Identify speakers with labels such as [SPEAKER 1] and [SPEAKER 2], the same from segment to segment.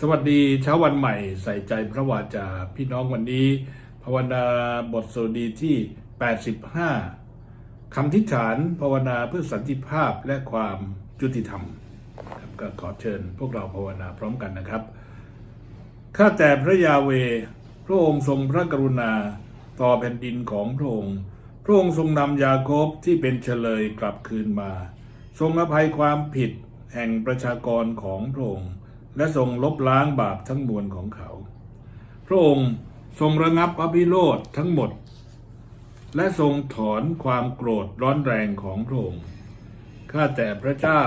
[SPEAKER 1] สวัสดีเช้าวันใหม่ใส่ใจพระวาจาพี่น้องวันนี้ ภาวนาบทสวดีที่ 85 คำทิฏฐานภาวนาเพื่อสันติภาพและความยุติธรรมครับก็ขอเชิญพวกเราภาวนาพร้อมกันนะครับ ข้าแต่พระยาเว พระองค์ทรงพระกรุณาต่อแผ่นดินของพระองค์ พระองค์ทรงนำยาโคบที่เป็นเฉลยกลับคืนมา ทรงอภัยความผิดแห่งประชากรของพระองค์ และทรงลบล้างบาปทั้งมวลของเขา พระองค์ทรงระงับอภิโรธทั้งหมด และทรงถอนความโกรธร้อนแรงของพระองค์ ข้าแต่พระเจ้า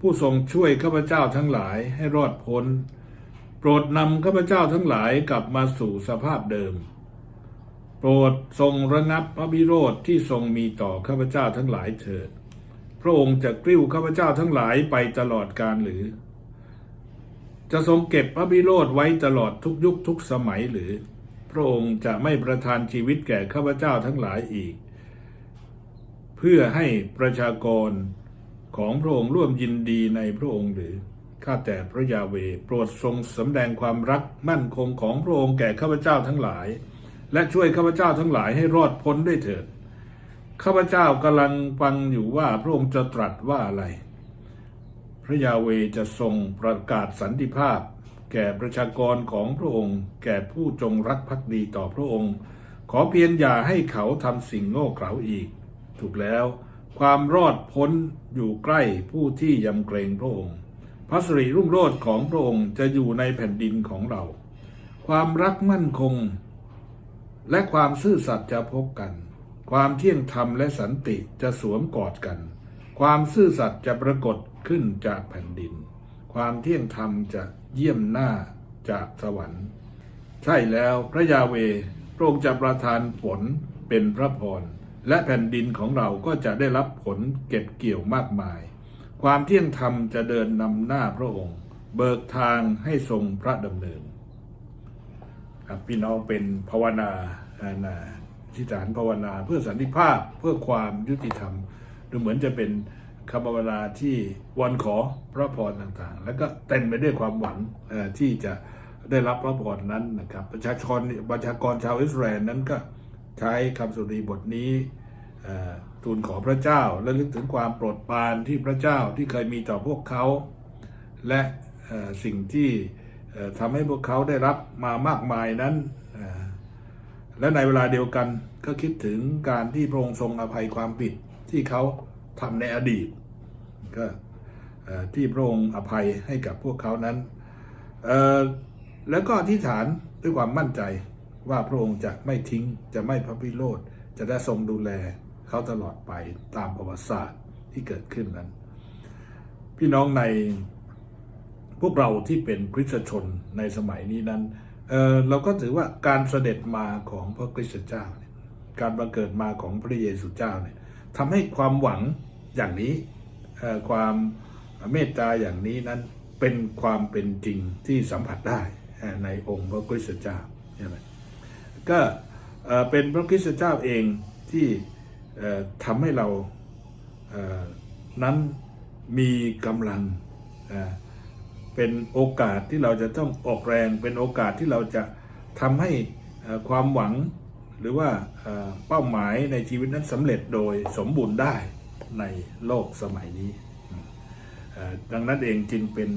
[SPEAKER 1] ผู้ทรงช่วยข้าพเจ้าทั้งหลายให้รอดพ้น โปรดนำข้าพเจ้าทั้งหลายกลับมาสู่สภาพเดิม โปรดทรงระงับพระบิโรธที่ทรงมีต่อข้าพเจ้าทั้งหลายเถิด พระองค์จะกลิ้วข้าพเจ้าทั้งหลายไปตลอดกาลหรือ จะทรงเก็บพระบิโรธไว้ตลอดทุกยุคทุกสมัยหรือ พระองค์จะไม่ประทานชีวิตแก่ข้าพเจ้าทั้งหลายอีก เพื่อให้ประชากรของพระองค์ร่วมยินดีในพระองค์หรือข้าแต่พระยาเวโปรดทรงสำแดงความรักมั่นคงของพระองค์แก่ข้าพเจ้าทั้งหลาย และช่วยข้าพเจ้าทั้งหลายให้รอดพ้นด้วยเถิดข้าพเจ้ากำลังฟังอยู่ว่าพระองค์จะตรัสว่าอะไร ระยาเวจะทรงประกาศสันติภาพ แก่ประชากรของพระองค์ แก่ผู้จงรักภักดีต่อพระองค์ ขอเพียงอย่าให้เขาทำสิ่งโง่เขลาอีก ถูกแล้ว ความรอดพ้นอยู่ใกล้ผู้ที่ยำเกรงพระองค์ พระสิริรุ่งโรจน์ของพระองค์จะอยู่ในแผ่นดินของเรา ความรักมั่นคง และความซื่อสัตย์จะพบกัน ความเที่ยงธรรมและสันติจะสวมกอดกัน ความซื่อสัตย์จะปรากฏขึ้นจากแผ่นดิน ความเที่ยงธรรมจะเยี่ยมหน้าจากสวรรค์ ใช่แล้วพระยาเวพระองค์จะประทานผลเป็นพระพร และแผ่นดินของเราก็จะได้รับผลเก็บเกี่ยวมากมาย ความเที่ยงธรรมจะเดินนำหน้าพระองค์ เบิกทางให้ทรงพระดำเนินครับพี่น้องเป็นภาวนาอานะที่ฐานภาวนาเพื่อสันติภาพเพื่อความยุติธรรม ดูเหมือนจะเป็นคำภาวนาที่วันขอพระพรต่างๆ แล้วก็เต็มไปด้วยความหวังที่จะได้รับพระพรนั้นนะครับประชาชนประชากรชาวอิสราเอลนั้นก็ใช้คำสุรีบทนี้ทูลขอพระเจ้าและลึกถึงความโปรดปรานที่พระเจ้าที่เคยมีต่อพวกเขา และสิ่งที่ทำให้พวกเขาได้รับมามากมายนั้น และในเวลาเดียวกันก็คิดถึงการที่พระองค์ทรงอภัยความผิด ที่เขาทำในอดีต ก็ที่พระองค์อภัยให้กับพวกเขานั้น แล้วก็อธิษฐานด้วยความมั่นใจว่าพระองค์จะไม่ทิ้งจะไม่พระพิโรธจะได้ทรงดูแลเขาตลอดไปตามประวัติศาสตร์ที่เกิดขึ้นนั้น พี่น้องในพวกเราที่เป็นคริสตชนในสมัยนี้นั้นเเราก็ถือว่าการเสด็จมาของพระคริสตเจ้า การบังเกิดมาของพระเยซูเจ้าเนี่ย ทำให้ความหวังอย่างนี้ความเมตตาอย่างนี้นั้นเป็นความเป็นจริงที่สัมผัสได้ในองค์พระคริสตเจ้าใช่ไหมก็เป็นพระคริสตเจ้าเองที่ทำให้เรานั้นมีกำลังเป็นโอกาสที่เราจะต้องออกแรงเป็นโอกาสที่เราจะทำให้ความหวัง หรือว่าเป้าหมายในชีวิตนั้นสำเร็จโดยสมบูรณ์ได้ในโลกสมัยนี้ ดังนั้นเองจึงเป็น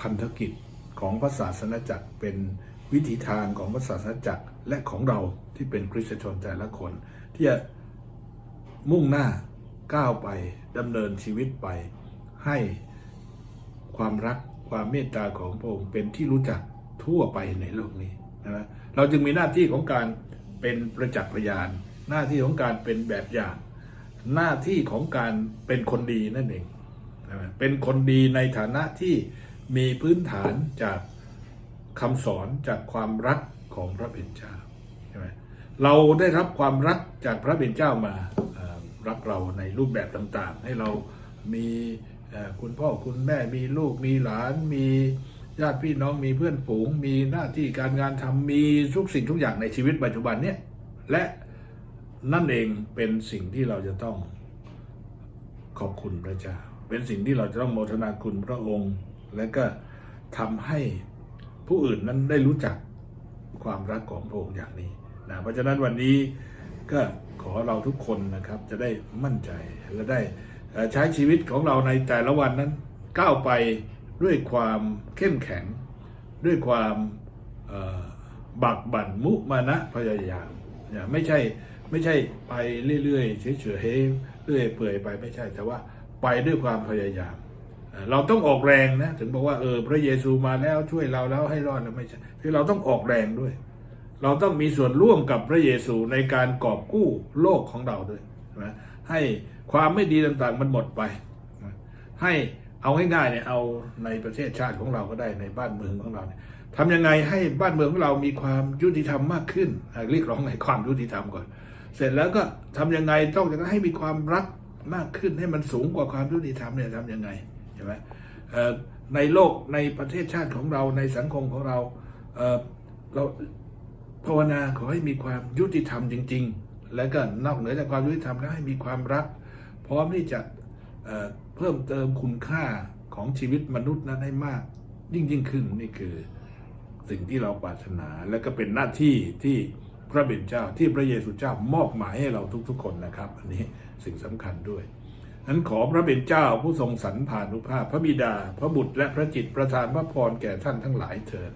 [SPEAKER 1] พันธกิจของพระศาสนาจักรเป็นวิถีทางของพระศาสนาจักรและของเราที่เป็นคริสตชนแต่ละคน ที่จะมุ่งหน้าก้าวไปดำเนินชีวิตไปให้ความรักความเมตตาของพระองค์เป็นที่รู้จักทั่วไปในโลกนี้นะเราจึงมีหน้าที่ของการ เป็นประจักษ์พยาน หน้าที่ของการเป็นแบบอย่าง หน้าที่ของการเป็นคนดีนั่นเองเป็นคนดีในฐานะที่มีพื้นฐานจากคำสอนจากความรักของพระเป็นเจ้าใช่ไหมเราได้รับความรักจากพระเป็นเจ้ามารักเราในรูปแบบต่างๆ ให้เรามีคุณพ่อคุณแม่มีลูกมีหลานมี ญาติพี่น้องมีเพื่อนฝูง มีหน้าที่การงานทำมีทุกสิ่งทุกอย่างในชีวิตปัจจุบันเนี่ยและนั่นเองเป็นสิ่งที่เราจะต้องขอบคุณพระเจ้า เป็นสิ่งที่เราจะต้องโมทนาคุณพระองค์ และก็ทำให้ผู้อื่นนั้นได้รู้จักความรักของพระองค์อย่างนี้นะเพราะฉะนั้นวันนี้ก็ขอเราทุกคนนะครับจะได้มั่นใจและได้ใช้ชีวิตของเราในแต่ละวันนั้นก้าวไป ด้วยความเข้มแข็ง ด้วยความบักบั่นมุมานะพยายามอย่าไม่ใช่ไม่ใช่ไปเรื่อยๆเฉยๆเรื่อยเปื่อยไปไม่ใช่แต่ว่าไปด้วยความพยายาม เราต้องออกแรงนะถึงบอกว่าเออพระเยซูมาแล้วช่วยเราแล้วให้รอดแล้วไม่ใช่คือเราต้องออกแรงด้วย เราต้องมีส่วนร่วมกับพระเยซูในการกอบกู้โลกของเราด้วยนะให้ความไม่ดีต่างๆมันหมดไป ให้ เอาง่ายๆเนี่ยเอาในประเทศชาติของเราก็ได้ในบ้านเมืองของเราเนี่ยทำยังไงให้บ้านเมืองของเรามีความยุติธรรมมากขึ้นเรียกร้องในความยุติธรรมก่อน เสร็จแล้วก็ทำยังไงต้องให้มีความรักมากขึ้นให้มันสูงกว่าความยุติธรรมเนี่ยทำยังไงใช่ไหมในโลกในประเทศชาติของเราในสังคมของเราเเราภาวนาขอให้มีความยุติธรรมจริง ๆ และก็นอกเหนือจากความยุติธรรมแล้วให้มีความรัก พร้อมที่จะ เพิ่มเติมคุณค่าของชีวิตมนุษย์นั้นให้มาก ยิ่งยิ่งขึ้นนี่คือสิ่งที่เราปรารถนาและก็เป็นหน้าที่ที่พระบิดเจ้าที่พระเยซูเจ้ามอบหมายให้เราทุกๆ คนนะครับ อันนี้สิ่งสำคัญด้วยนั้นขอพระบิดเจ้าผู้ทรงสรรพานุภาพพระบิดา พระบุตรและพระจิตประทานพระพรแก่ท่านทั้งหลายเถิด